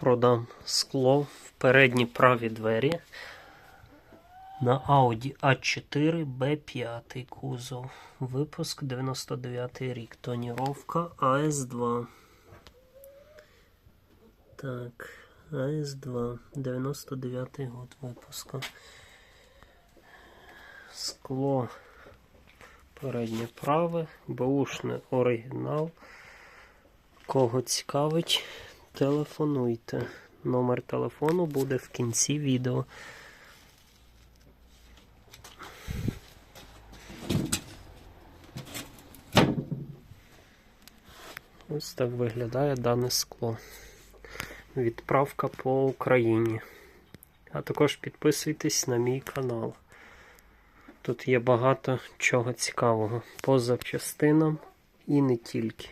продам скло в передні праві двері на Audi A4 B5 кузов. Випуск 99 рік. Тоніровка AS2. Так, AS2. 99 год випуску. Скло переднє праве, беушне оригінал. Кого цікавить, телефонуйте. Номер телефону буде в кінці відео. Ось так виглядає дане скло. Відправка по Україні. А також підписуйтесь на мій канал. Тут є багато чого цікавого по запчастинам і не тільки.